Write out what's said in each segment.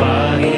पाहि प्रभो ईडे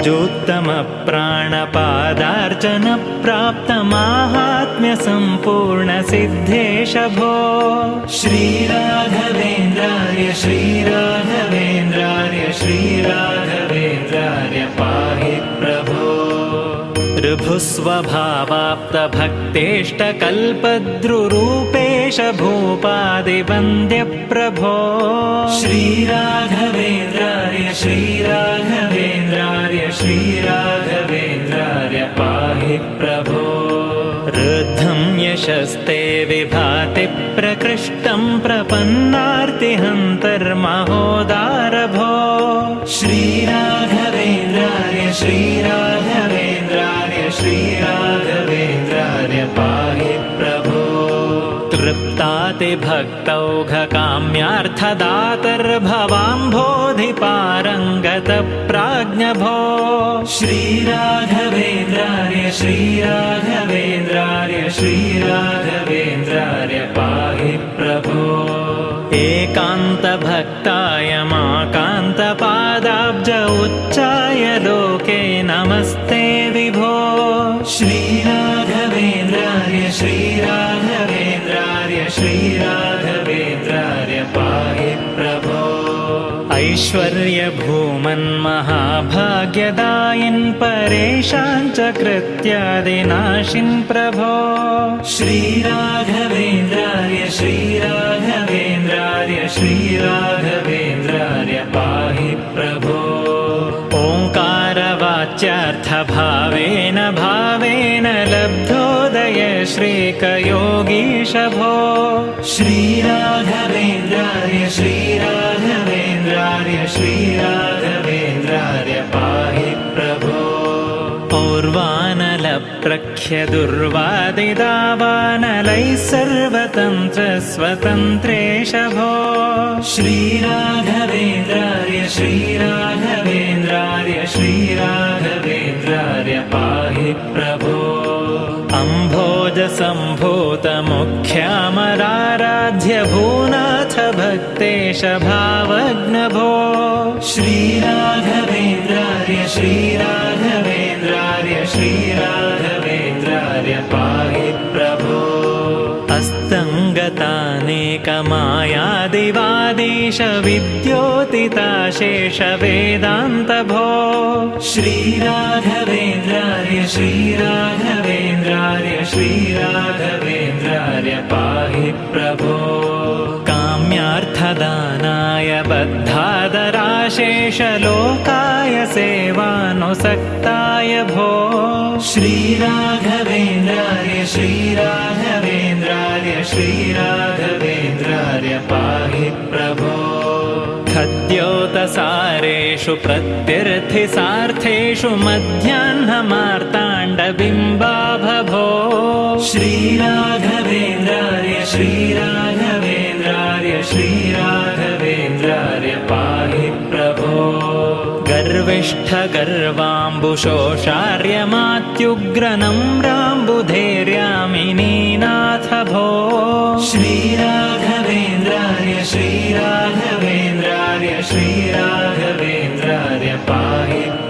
ऋजोत्तमप्राणपादार्चनप्राप्तमाहात्म्यसम्पूर्णसिद्धेश भो श्रीराघवेन्द्राय श्रीराघवेन्द्राय श्रीराघवेन्द्राय पाहि प्रभो ऋभुस्वभावाप्तभक्तेष्टकल्पद्रुरूपेश भूपादिवन्द्यप्रभो। श्रीराघवेन्द्राय श्रीराघवेन्द्राय श्रीराघवेन्द्राय पाहि प्रभो। रुद्धं यशस्ते विभाति प्रकृष्टं प्रपन्नार्तिहन्तर्महोदारभो। श्रीराघवेन्द्राय श्रीराघवेन्द्राय पाहि प्रभो। तृप्तातिभक्तौघकाम्यार्थदातर्भवाम्भोधिपारङ्गतप्राज्ञभो श्रीराघवेन्द्राय श्रीराघवेन्द्राय श्रीराघवेन्द्राय पाहि प्रभो। एकान्तभक्ताय माकान्तपादाब्ज उच्चाय लोके नमस्ते विभो। श्रीराघवेन्द्राय ऐश्वर्यभूमन्महाभाग्यदायिन् परेशान् च कृत्यादिनाशिन् प्रभो। श्रीराघवेन्द्राय श्रीराघवेन्द्राय श्रीराघवेन्द्राय पाहि प्रभो। ओङ्कारवाच्यार्थभावेन भावेन लब्धोदय श्रीकयोगीश भो श्रीराघवेन्द्राय श्रीराघवेन्द्राय श्रीराघवेन्द्राय पाहि प्रभो। पौर्वानलप्रख्यदुर्वादिदावानलैः सर्वतन्त्रस्वतन्त्रेश भो श्रीराघवेन्द्राय श्रीराघवेन्द्राय श्रीराघवेन्द्राय पाहि प्रभो अम्भोजसम्भूतमुख्यामराराध्य भूनाथ भक्तेश भावग्नभो। श्रीराघवेन्द्राय श्रीराघवेन्द्राय श्रीराघवेन्द्राय अस्तङ्गतानेकमायादिवादीश विद्योतिताशेष वेदान्तभो श्रीराघवेन्द्राय श्रीराघवेन्द्राय श्रीराघवेन्द्राय पाहि प्रभो। काम्यार्थदानाय बद्धादराशेषलोकाय सेवानुसक्ताय भो। श्रीराघवेन्द्रार्य श्रीराघवेन्द्रार्य श्रीराघवेन्द्रार्य पाहि प्रभो। खद्योतसारेषु प्रत्यर्थिसार्थेषु मध्याह्नमार्ताण्डबिम्बाभभो। श्रीराघवेन्द्रार्य श्रीराघवेन्द्रार्य श्रीराघवेन्द्रार्य पाहि प्रभो। गर्विष्ठगर्वाम्बुशोषार्यमात्युग्रनम्राम्बुधैर्यामिनीनाथ भो। श्रीराघवेन्द्रार्य श्रीराघवेन्द्रार्य श्रीराघवेन्द्रार्य पाहि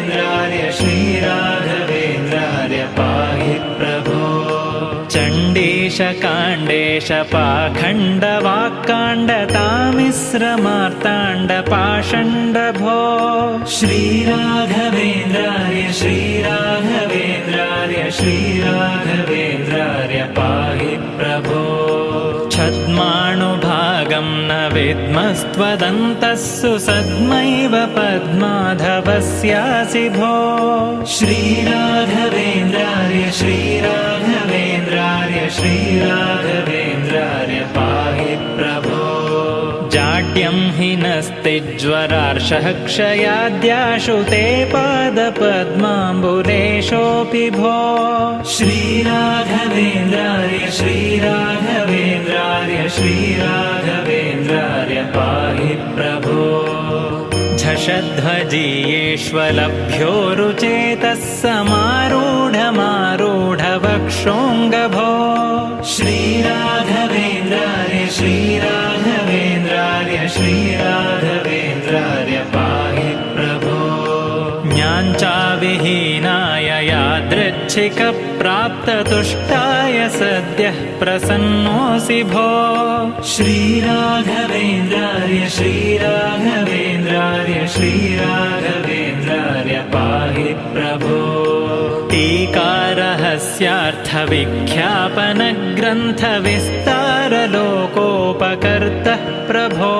श्रीराघवेन्द्रार्य पाहि प्रभो चण्डीशकाण्डेश पाखण्डवाक्काण्डतामिश्रमार्ताण्डपाषण्डभो श्रीराघवेन्द्रार्य श्रीराघवेन्द्रार्य श्रीराघवेन्द्रार्य पाहि प्रभो छद्माणुभागं न विद्मस्त्वदन्तः सुसद्मैव पद्माधवस्यासि भो श्रीराघवेन्द्रार्य श्रीराघवेन्द्रार्य श्रीराघवेन्द्रार्य जाड्यं हि नस्तिज्वरार्षः क्षयाद्याशु ते पादपद्माम्बुलेशोऽपि भो। श्रीराघवेन्द्रार्य श्रीराघवेन्द्रार्य श्रीराघवेन्द्रार्य पाहि प्रभो। झषध्वजीयेष्वलभ्यो रुचेतः समारूढमारूढवक्षोऽङ्गभो श्रीराघवेन्द्रार्य श्रीराघवेन्द्रार्य श्रीराघवेन्द्रार्य पाहि प्रभो। ज्ञाञ्चाविहीनाय यादृच्छिकप्राप्ततुष्टाय सद्यः प्रसन्नोऽसि भो। श्रीराघवेन्द्रार्य श्रीराघवेन्द्रार्य श्रीराघवेन्द्रार्य पाहि प्रभो टीकारहस्यार्थविख्यापनग्रन्थविस्तारलोकोपकर्तः प्रभो।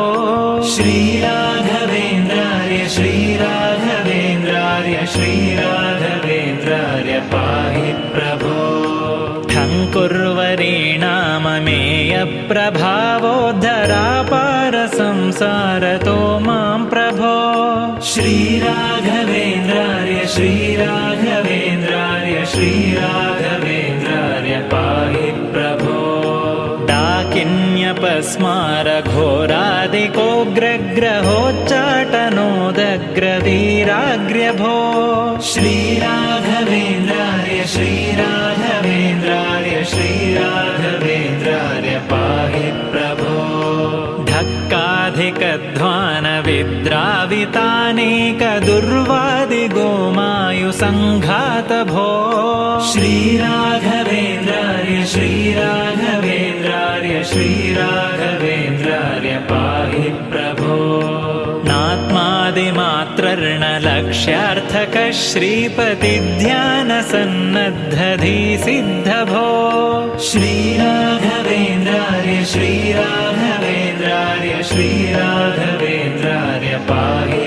श्रीराघवेन्द्रार्य श्रीराघवेन्द्रार्य श्रीराघवेन्द्रार्य पाहि प्रभो। ठङ्कुर्वरीणाममेयप्रभावोद्धरापारसंसारतो मां प्रभो। श्रीराघवेन्द्रार्य श्रीराघवेन्द्रार्य श्रीराघवेन्द्रार्य डाकिन्यपस्मारघोरादिकोग्रग्रहोच्चाटनोदग्रवीराग्र्यभो श्रीराघवेन्द्रार्य श्रीराघवेन्द्रार्य श्रीराघवेन्द्रार्य पाहि प्रभो धक्काधिकध्वानविद्रावितानेकदुर्वादिगोमायुसङ्घातभो श्रीराघवेन्द्रार्य श्रीराघवेन्द्रार्य श्रीराघवेन्द्रार्य पाहि प्रभो। नात्मादिमात्रर्णलक्ष्यार्थकः श्रीपतिध्यानसन्नद्धधीसिद्धभो श्रीराघवे श्रीराघवेन्द्रार्य पाहि